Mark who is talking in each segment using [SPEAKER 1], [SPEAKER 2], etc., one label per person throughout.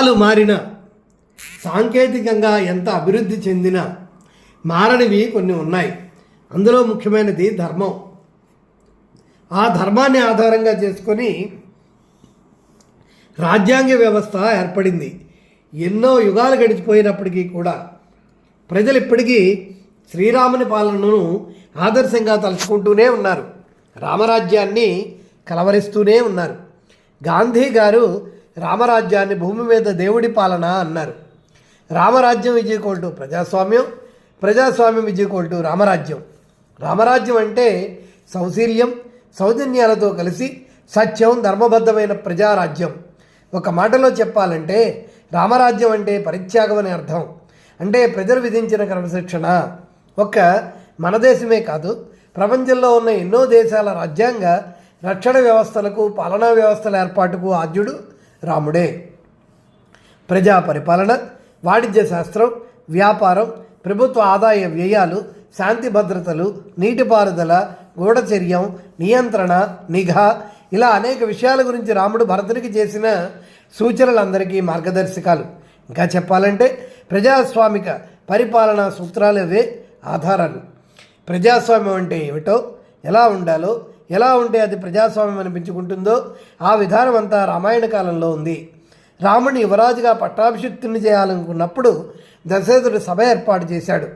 [SPEAKER 1] కాలాలు మారిన సాంకేతికంగా ఎంత అభివృద్ధి చెందిన మారనివి కొన్ని ఉన్నాయి. అందులో ముఖ్యమైనది ధర్మం. ఆ ధర్మాన్ని ఆధారంగా చేసుకొని రాజ్యాంగ వ్యవస్థ ఏర్పడింది. ఎన్నో యుగాలు గడిచిపోయినప్పటికీ కూడా ప్రజలు ఇప్పటికీ శ్రీరాముని పాలనను ఆదర్శంగా తలుచుకుంటూనే ఉన్నారు. రామరాజ్యాన్ని కలవరిస్తూనే ఉన్నారు. గాంధీ గారు రామరాజ్యాన్ని భూమి మీద దేవుడి పాలన అన్నారు. రామరాజ్యం విజయకోల్టు ప్రజాస్వామ్యం ప్రజాస్వామ్యం విజయకోల్టు రామరాజ్యం. రామరాజ్యం అంటే సౌశీల్యం సౌజన్యాలతో కలిసి సత్యం ధర్మబద్ధమైన ప్రజారాజ్యం. ఒక మాటలో చెప్పాలంటే రామరాజ్యం అంటే పరిత్యాగం అని అర్థం. అంటే ప్రజలు విధించిన క్రమశిక్షణ. ఒక్క మన దేశమే కాదు ప్రపంచంలో ఉన్న ఎన్నో దేశాల రాజ్యాంగ రక్షణ వ్యవస్థలకు పాలనా వ్యవస్థల ఏర్పాటుకు ఆద్యుడు రాముడే. ప్రజా పరిపాలన వాణిజ్య శాస్త్రం వ్యాపారం ప్రభుత్వ ఆదాయ వ్యయాలు శాంతి భద్రతలు నీటిపారుదల గూఢచర్యం నియంత్రణ నిఘా ఇలా అనేక విషయాల గురించి రాముడు భరతునికి చేసిన సూచనలు అందరికీ మార్గదర్శకాలు. ఇంకా చెప్పాలంటే ప్రజాస్వామిక పరిపాలనా సూత్రాలు అవే ఆధారాలు. ప్రజాస్వామ్యం అంటే ఏమిటో ఎలా ఉండాలో ఎలా ఉంటే అది ప్రజాస్వామ్యం అనిపించుకుంటుందో ఆ విధానం అంతా రామాయణ కాలంలో ఉంది. రాముని యువరాజుగా పట్టాభిషిక్తుని చేయాలనుకున్నప్పుడు దశరథుడు సభ ఏర్పాటు చేశాడు.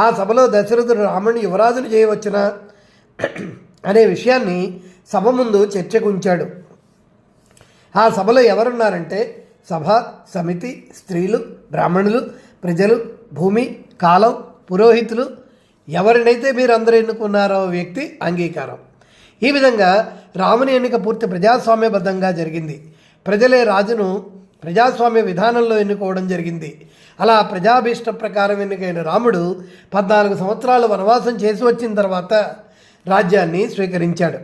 [SPEAKER 1] ఆ సభలో దశరథుడు రాముని యువరాజును చేయవచ్చునా? అనే విషయాన్ని సభ ముందు చర్చకు ఉంచాడు ఆ సభలో ఎవరున్నారంటే సభ సమితి స్త్రీలు బ్రాహ్మణులు ప్రజలు భూమి కాలం పురోహితులు. ఎవరినైతే మీరు అందరూ ఎన్నుకున్నారో వ్యక్తి అంగీకారం. ఈ విధంగా రాముని ఎన్నిక పూర్తి ప్రజాస్వామ్యబద్ధంగా జరిగింది. ప్రజలే రాజును ప్రజాస్వామ్య విధానంలో ఎన్నుకోవడం జరిగింది. అలా ప్రజాభీష్ట ప్రకారం ఎన్నికైన రాముడు పద్నాలుగు సంవత్సరాలు వనవాసం చేసి వచ్చిన తర్వాత రాజ్యాన్ని స్వీకరించాడు.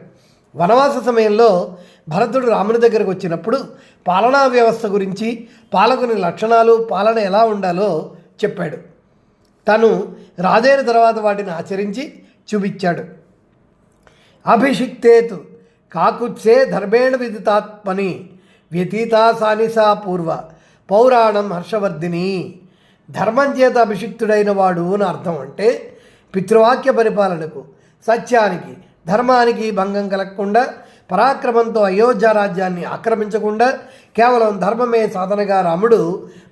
[SPEAKER 1] వనవాస సమయంలో భరతుడు రాముని దగ్గరకు వచ్చినప్పుడు పాలనా వ్యవస్థ గురించి పాలకుని లక్షణాలు పాలన ఎలా ఉండాలో చెప్పాడు. తను రాజైన తర్వాత వాటిని ఆచరించి చూపించాడు. అభిషిక్తేతు కాకుత్సే ధర్మేణ విదితాత్మని వ్యతీతా సానిసా పూర్వ పౌరాణం హర్షవర్ధిని. ధర్మం చేత అభిషిక్తుడైన వాడు అని అర్థం అంటే పితృవాక్య పరిపాలనకు సత్యానికి ధర్మానికి భంగం కలగకుండా పరాక్రమంతో అయోధ్య రాజ్యాన్ని ఆక్రమించకుండా కేవలం ధర్మమే సాధనగా రాముడు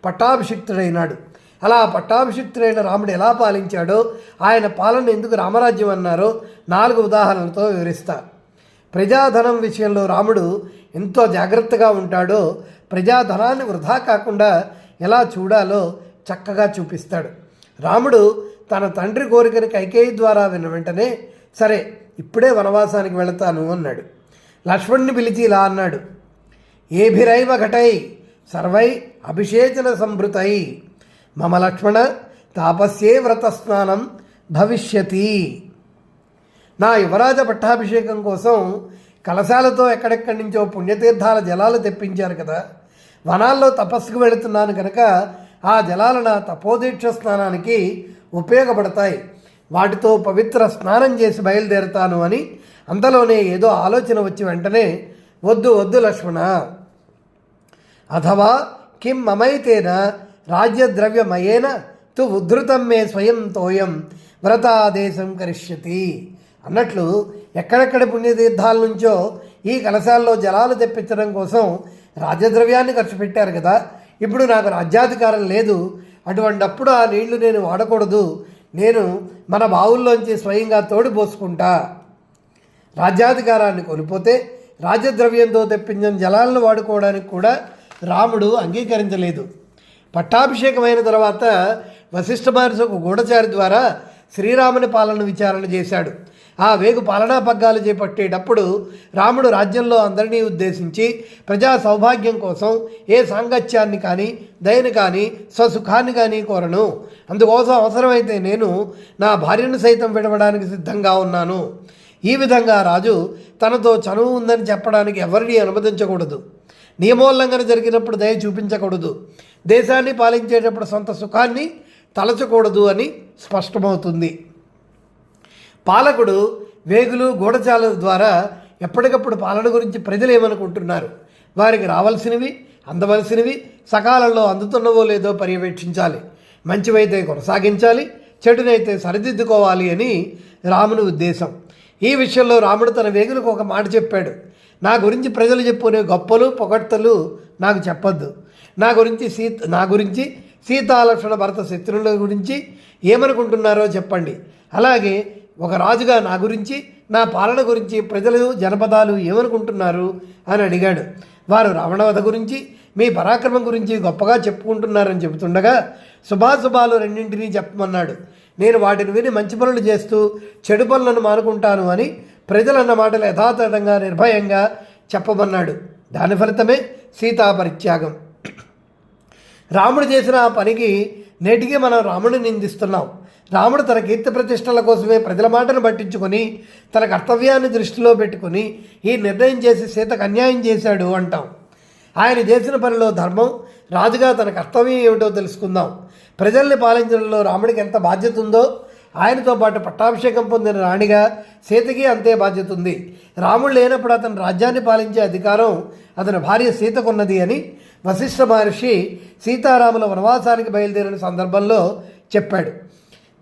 [SPEAKER 1] పట్టాభిషిక్తుడైనాడు. అలా పట్టాభిషిక్తుడైన రాముడు ఎలా పాలించాడో ఆయన పాలన ఎందుకు రామరాజ్యం అన్నారో నాలుగు ఉదాహరణలతో వివరిస్తా. ప్రజాధనం విషయంలో రాముడు ఎంతో జాగ్రత్తగా ఉంటాడో ప్రజాధనాన్ని వృధా కాకుండా ఎలా చూడాలో చక్కగా చూపిస్తాడు. రాముడు తన తండ్రి కోరికని కైకేయి ద్వారా విన్న వెంటనే సరే ఇప్పుడే వనవాసానికి వెళతాను అన్నాడు. లక్ష్మణ్ణి పిలిచి ఇలా అన్నాడు. ఏభిరైవ ఘటై సర్వై అభిషేచన సంభృతై మమ లక్ష్మణ తాపస్యే వ్రతస్నానం భవిష్యతి. నా యువరాజ పట్టాభిషేకం కోసం కలశాలతో ఎక్కడెక్కడి నుంచో పుణ్యతీర్థాల జలాలు తెప్పించారు కదా. వనాల్లో తపస్సుకు వెళుతున్నాను కనుక ఆ జలాలు నా తపోదీక్ష స్నానానికి ఉపయోగపడతాయి. వాటితో పవిత్ర స్నానం చేసి బయలుదేరుతాను అని అంతలోనే ఏదో ఆలోచన వచ్చి వెంటనే వద్దు వద్దు లక్ష్మణ. అథవా కిం మమైతేన రాజ్యద్రవ్యమయేన తు ఉద్ధృతం మే స్వయం తోయం. వ్రతాదేశం కరిష్యతి. అన్నట్లు ఎక్కడెక్కడ పుణ్యతీర్థాల నుంచో ఈ కలశాల్లో జలాలు తెప్పించడం కోసం రాజద్రవ్యాన్ని ఖర్చు పెట్టారు కదా. ఇప్పుడు నాకు రాజ్యాధికారం లేదు. అటువంటప్పుడు ఆ నీళ్ళు నేను వాడకూడదు. నేను మన బావుల్లోంచి స్వయంగా తోడిపోసుకుంటా రాజ్యాధికారాన్ని కోల్పోతే రాజద్రవ్యంతో తెప్పించిన జలాలను వాడుకోవడానికి కూడా రాముడు అంగీకరించలేదు. పట్టాభిషేకమైన తర్వాత వశిష్ఠ మహర్షి గూఢచారి ద్వారా శ్రీరాముని పాలన విచారణ చేశాడు. ఆ వేగు పాలనా పగ్గాలు చేపట్టేటప్పుడు రాముడు రాజ్యంలో అందరినీ ఉద్దేశించి ప్రజా సౌభాగ్యం కోసం ఏ సాంగత్యాన్ని కానీ దయని కానీ స్వసుఖాన్ని కానీ కోరను. అందుకోసం అవసరమైతే నేను నా భార్యను సైతం విడవడానికి సిద్ధంగా ఉన్నాను. ఈ విధంగా రాజు తనతో చనువు ఉందని చెప్పడానికి ఎవరిని అనుమతించకూడదు. నియమోల్లంఘన జరిగినప్పుడు దయ చూపించకూడదు. దేశాన్ని పాలించేటప్పుడు సొంత సుఖాన్ని తలచకూడదు అని స్పష్టమవుతుంది. పాలకుడు వేగులు గూఢచాల ద్వారా ఎప్పటికప్పుడు పాలన గురించి ప్రజలు ఏమనుకుంటున్నారు వారికి రావాల్సినవి అందవలసినవి సకాలంలో అందుతున్నవో లేదో పర్యవేక్షించాలి. మంచివైతే కొనసాగించాలి చెడునైతే సరిదిద్దుకోవాలి అని రాముని ఉద్దేశం. ఈ విషయంలో రాముడు తన వేగులకు ఒక మాట చెప్పాడు. నా గురించి ప్రజలు చెప్పుకునే గొప్పలు పొగడ్తలు నాకు చెప్పొద్దు. నా గురించి సీత నా గురించి సీతాలక్ష్మణ భరత శత్రువుల గురించి ఏమనుకుంటున్నారో చెప్పండి. అలాగే ఒక రాజుగా నా గురించి నా పాలన గురించి ప్రజలు జనపదాలు ఏమనుకుంటున్నారు అని అడిగాడు. వారు రావణవధ గురించి మీ పరాక్రమం గురించి గొప్పగా చెప్పుకుంటున్నారని చెబుతుండగా శుభాశుభాలు రెండింటినీ చెప్పమన్నాడు. నేను వాటిని విని మంచి పనులు చేస్తూ చెడు పనులను మానుకుంటాను అని ప్రజలన్న మాటలు యథాతథంగా నిర్భయంగా చెప్పమన్నాడు. దాని ఫలితమే సీతా పరిత్యాగం రాముడు చేసిన ఆ పనికి నేటికి మనం రాముడిని నిందిస్తున్నాం. రాముడు తన కీర్తి ప్రతిష్టల కోసమే ప్రజల మాటను పట్టించుకొని తన కర్తవ్యాన్ని దృష్టిలో పెట్టుకొని ఈ నిర్ణయం చేసి సీతకు అన్యాయం చేశాడు అంటాం. ఆయన చేసిన పనిలో ధర్మం రాజుగా తన కర్తవ్యం ఏమిటో తెలుసుకుందాం. ప్రజల్ని పాలించడంలో రాముడికి ఎంత బాధ్యత ఉందో ఆయనతో పాటు పట్టాభిషేకం పొందిన రాణిగా సీతకి అంతే బాధ్యత ఉంది. రాముడు లేనప్పుడు అతను రాజ్యాన్ని పాలించే అధికారం అతని భార్య సీతకున్నది అని వశిష్ఠ మహర్షి సీతారాముల వనవాసానికి బయలుదేరిన సందర్భంలో చెప్పాడు.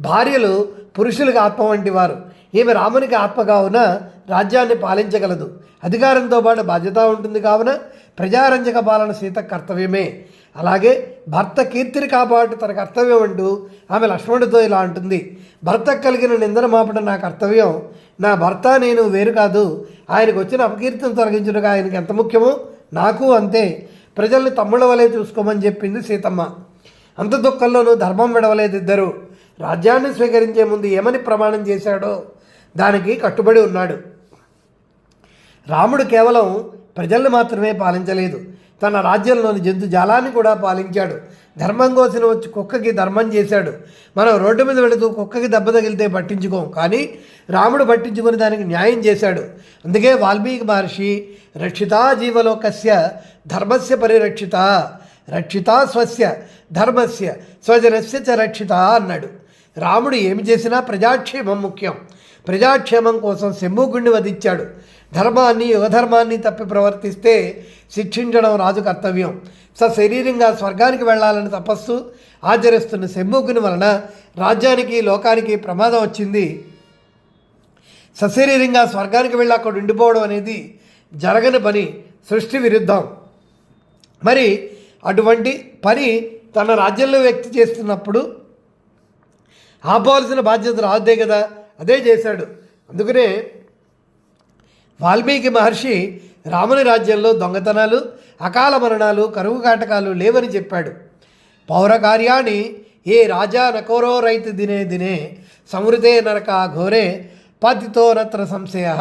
[SPEAKER 1] భార్యలు పురుషులకు ఆత్మ వంటి వారు. ఈమె రామునికి ఆత్మ కావున రాజ్యాన్ని పాలించగలదు. అధికారంతో పాటు బాధ్యత ఉంటుంది కావున ప్రజారంజక పాలన సీత కర్తవ్యమే. అలాగే భర్త కీర్తిని కాపాడు తన కర్తవ్యం అంటూ ఆమె లక్ష్మణుడితో ఇలా అంటుంది. భర్తకు కలిగిన నిందన మాపడం నా కర్తవ్యం. నా భర్త నేను వేరు కాదు. ఆయనకు వచ్చిన అపకీర్తిని తొలగించుటగా ఆయనకి ఎంత ముఖ్యమో నాకు అంతే. ప్రజల్ని తమ్ముళ్ళ వలె చూసుకోమని చెప్పింది సీతమ్మ. అంత దుఃఖంలోనూ ధర్మం విడవలేదు ఇద్దరు రాజ్యాన్ని స్వీకరించే ముందు ఏమని ప్రమాణం చేశాడో దానికి కట్టుబడి ఉన్నాడు. రాముడు కేవలం ప్రజల్ని మాత్రమే పాలించలేదు. తన రాజ్యంలోని జంతుజాలాన్ని కూడా పాలించాడు. ధర్మం కోసం వచ్చి కుక్కకి ధర్మం చేశాడు. మనం రోడ్డు మీద వెళుతూ కుక్కకి దెబ్బ తగిలితే పట్టించుకోం కానీ రాముడు పట్టించుకుని దానికి న్యాయం చేశాడు. అందుకే వాల్మీకి మహర్షి రక్షితా జీవలోకస్య ధర్మస్య పరిరక్షిత రక్షిత స్వస్య ధర్మస్య స్వజనస్య చ రక్షిత అన్నాడు. రాముడు ఏమి చేసినా ప్రజాక్షేమం ముఖ్యం. ప్రజాక్షేమం కోసం శంభుగుణ్ణి వధించాడు. ధర్మాన్ని యుగధర్మాన్ని తప్పి ప్రవర్తిస్తే శిక్షించడం రాజు కర్తవ్యం. సశరీరంగా స్వర్గానికి వెళ్ళాలని తపస్సు ఆచరిస్తున్న శంభుగుని వలన రాజ్యానికి లోకానికి ప్రమాదం వచ్చింది. సశరీరంగా స్వర్గానికి వెళ్ళి అక్కడ ఉండిపోవడం అనేది జరగని పని సృష్టి విరుద్ధం. మరి అటువంటి పని తన రాజ్యంలో వ్యక్తి చేస్తున్నప్పుడు ఆపవలసిన బాధ్యత రాదే కదా అదే చేశాడు. అందుకనే వాల్మీకి మహర్షి రాముని రాజ్యంలో దొంగతనాలు అకాల మరణాలు కరువు కాటకాలు లేవని చెప్పాడు. పౌర కార్యాన్ని ఏ రాజా నకోరో రైతు దినే దినే సమృతే నరక ఘోరే పతితో నత్ర సంశయ.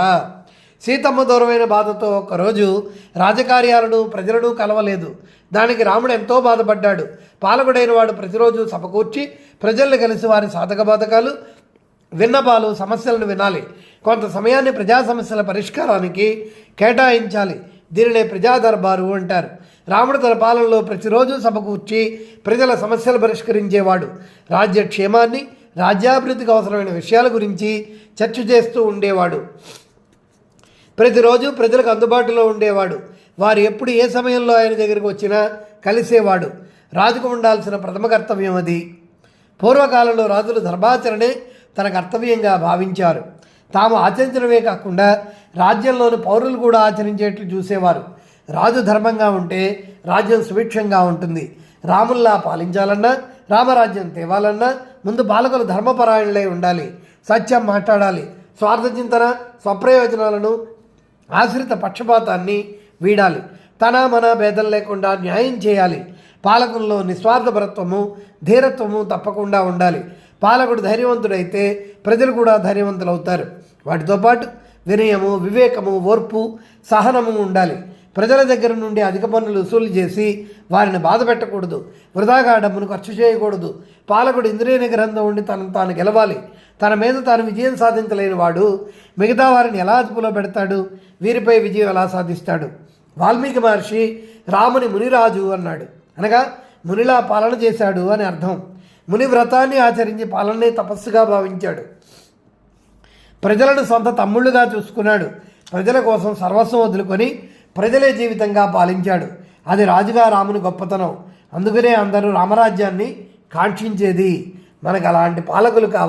[SPEAKER 1] సీతమ్మ దూరమైన బాధతో ఒకరోజు రాజకార్యాలను ప్రజలను కలవలేదు. దానికి రాముడు ఎంతో బాధపడ్డాడు. పాలకుడైన వాడు ప్రతిరోజు సభకూర్చి ప్రజల్ని కలిసి వారి సాధక బాధకాలు విన్నపాలు సమస్యలను వినాలి. కొంత సమయాన్ని ప్రజా సమస్యల పరిష్కారానికి కేటాయించాలి. దీనినే ప్రజా దర్బారు అంటారు. రాముడు తన పాలనలో ప్రతిరోజు సభకూర్చి ప్రజల సమస్యలు పరిష్కరించేవాడు. రాజ్య క్షేమాన్ని రాజ్యాభివృద్ధికి అవసరమైన విషయాల గురించి చర్చ చేస్తూ ఉండేవాడు. ప్రతిరోజు ప్రజలకు అందుబాటులో ఉండేవాడు. వారు ఎప్పుడు ఏ సమయంలో ఆయన దగ్గరికి వచ్చినా కలిసేవాడు. రాజుకు ఉండాల్సిన ప్రథమ కర్తవ్యం అది. పూర్వకాలంలో రాజులు ధర్మాచరణే తన కర్తవ్యంగా భావించారు. తాము ఆచరించడమే కాకుండా రాజ్యంలోని పౌరులు కూడా ఆచరించేట్లు చూసేవారు. రాజు ధర్మంగా ఉంటే రాజ్యం సుభిక్షంగా ఉంటుంది. రాముల్లా పాలించాలన్నా రామరాజ్యం తేవాలన్నా ముందు పాలకులు ధర్మపరాయణులై ఉండాలి. సత్యం మాట్లాడాలి. స్వార్థ చింతన స్వప్రయోజనాలను ఆశ్రిత పక్షపాతాన్ని వీడాలి. తన మన భేదం లేకుండా న్యాయం చేయాలి. పాలకుల్లో నిస్వార్థపరత్వము ధీరత్వము తప్పకుండా ఉండాలి. పాలకుడు ధైర్యవంతుడైతే ప్రజలు కూడా ధైర్యవంతులు అవుతారు వాటితో పాటు వినయము వివేకము ఓర్పు సహనము ఉండాలి. ప్రజల దగ్గర నుండి అధిక పన్నులు వసూలు చేసి వారిని బాధ పెట్టకూడదు. వృధాగా డబ్బును ఖర్చు చేయకూడదు. పాలకుడు ఇంద్రియ నిగ్రహంతో ఉండి తనను తాను గెలవాలి. తన మీద తాను విజయం సాధించలేని వాడు మిగతా వారిని ఎలా అదుపులో పెడతాడు? వీరిపై విజయం ఎలా సాధిస్తాడు? వాల్మీకి మహర్షి రాముని మునిరాజు అన్నాడు. అనగా మునిలా పాలన చేశాడు అని అర్థం. ముని వ్రతాన్ని ఆచరించి పాలనే తపస్సుగా భావించాడు. ప్రజలను సొంత తమ్ముళ్ళుగా చూసుకున్నాడు. ప్రజల కోసం సర్వస్వం వదులుకొని ప్రజలే జీవితంగా పాలించాడు. అది రాజుగా రాముని గొప్పతనం. అందుకనే అందరూ రామరాజ్యాన్ని కాంక్షించేది. మనకు అలాంటి పాలకులు కావాలి.